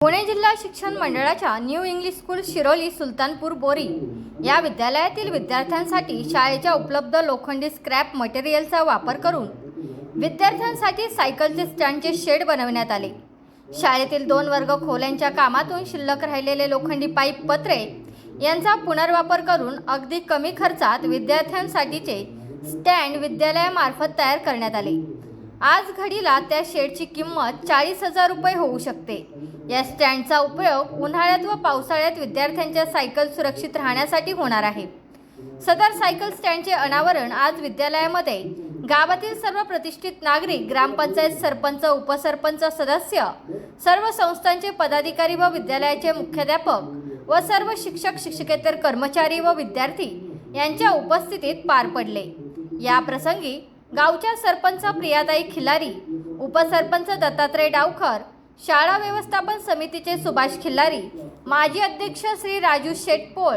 पुणे जिल्हा शिक्षण मंडळाच्या new English school Shiroli Sultanpur Bori या विद्यालयातील विद्यार्थ्यांसाठी शाळेच्या उपलब्ध लोखंडी स्क्रॅप मटेरियलचा वापर करून विद्यार्थ्यांसाठी सायकलचे स्टँडचे शेड बनवण्यात आले. शाळेतील दोन वर्ग खोल्यांच्या कामातून शिल्लक राहिलेले लोखंडी पाईप पत्रे यांचा पुनर्वापर करून अगदी कमी खर्चात विद्यार्थ्यांसाठीचे स्टँड विद्यालयामार्फत तयार करण्यात आले. आज घडीला त्या शेडची किंमत चाळीस हजार रुपये होऊ शकते. या स्टँडचा उपयोग उन्हाळ्यात व पावसाळ्यात विद्यार्थ्यांच्या सायकल सुरक्षित राहण्यासाठी होणार आहे. सदर सायकल स्टँडचे अनावरण आज विद्यालयामध्ये. गावातील सर्व प्रतिष्ठित नागरिक ग्रामपंचायत सरपंच उपसरपंच सदस्य सर्व संस्थांचे पदाधिकारी व विद्यालयाचे मुख्याध्यापक व सर्व शिक्षक शिक्षकेतर कर्मचारी व विद्यार्थी यांच्या उपस्थितीत पार पडले. या प्रसंगी गावच्या सरपंच प्रियाताई खिलारी उपसरपंच दत्तात्रय डावकर शाळा व्यवस्थापन समितीचे सुभाष खिल्लारी माजी अध्यक्ष श्री राजू शेटपोळ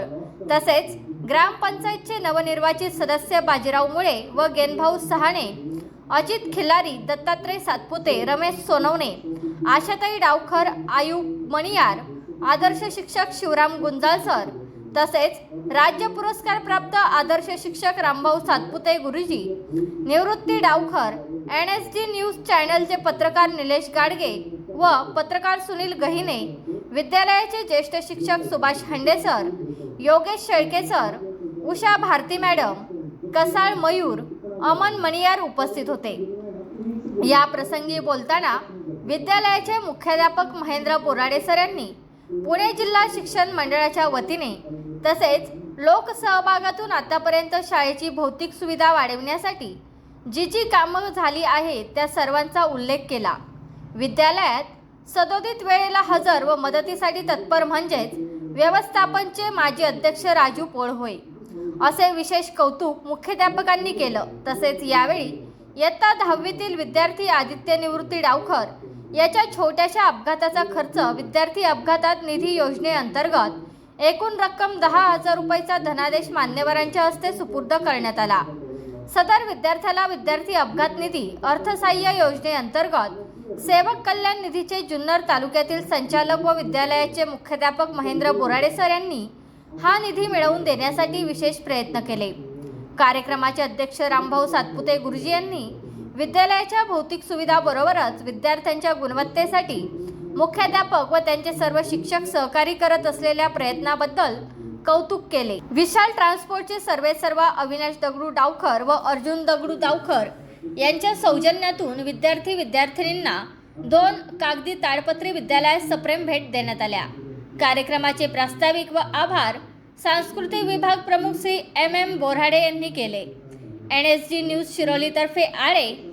तसेच ग्रामपंचायतचे नवनिर्वाचित सदस्य बाजीराव मुळे व गेनभाऊ सहाणे अजित खिल्लारी दत्तात्रय सातपुते रमेश सोनवणे आशाताई डावखर आयु मणियार आदर्श शिक्षक शिवराम गुंजाळसर तसेच राज्य पुरस्कार प्राप्त आदर्श शिक्षक Rambhau Satpute Guruji Nivrutti Dawkhar N S D news चॅनलचे पत्रकार निलेश गाडगे व पत्रकार सुनील गहिने विद्यालयाचे ज्येष्ठ शिक्षक Subhash Hande sir Yogesh Shelke sir Usha Bharti madam Kasal Mayur Aman Maniyar उपस्थित होते. या प्रसंगी बोलताना विद्यालयाचे मुख्याध्यापक महेंद्र बोराडे सर यांनी पुणे जिल्हा शिक्षण मंडळाच्या वतीने तसेच लोकसहभागातून आतापर्यंत शाळेची भौतिक सुविधा वाढवण्यासाठी जी जी कामं झाली आहेत त्या सर्वांचा उल्लेख केला. विद्यालयात सदोदित वेळेला हजर व मदतीसाठी तत्पर म्हणजेच व्यवस्थापनचे माजी अध्यक्ष राजू पोळ होय असे विशेष कौतुक मुख्याध्यापकांनी केलं. तसेच यावेळी इयत्ता दहावीतील विद्यार्थी आदित्य निवृत्ती डावखर याच्या छोट्याशा अपघाताचा खर्च विद्यार्थी अपघातात निधी योजनेअंतर्गत एकूण रक्कम दहा हजार रुपयाचा धनादेश मान्यवरांच्या हस्ते सुपूर्द करण्यात आला. सदर विद्यार्थ्याला विद्यार्थी अपघात निधी अर्थसहाय्य योजनेअंतर्गत सेवक कल्याण निधीचे जुन्नर तालुक्यातील संचालक व विद्यालयाचे मुख्याध्यापक महेंद्र बोराडे सर यांनी हा निधी मिळवून देण्यासाठी विशेष प्रयत्न केले. कार्यक्रमाचे अध्यक्ष रामभाऊ सातपुते गुरुजी यांनी विद्यालयाच्या भौतिक सुविधाबरोबरच विद्यार्थ्यांच्या गुणवत्तेसाठी मुख्याध्यापक व त्यांचे सर्व शिक्षक सहकारी करत असलेल्या प्रयत्नाबद्दल कौतुक केले. विशाल ट्रान्सपोर्टचे सर्वे सर्व अविनाश दगडू डावखर व अर्जुन दगडू डावखर यांच्या सौजन्यातून विद्यार्थी विद्यार्थिनींना दोन कागदी ताडपत्री विद्यालयात सप्रेम भेट देण्यात आल्या. कार्यक्रमाचे प्रास्ताविक व आभार सांस्कृतिक विभाग प्रमुख श्री एम एम बोराडे यांनी केले. एन एस जी न्यूज शिरोलीतर्फे आळे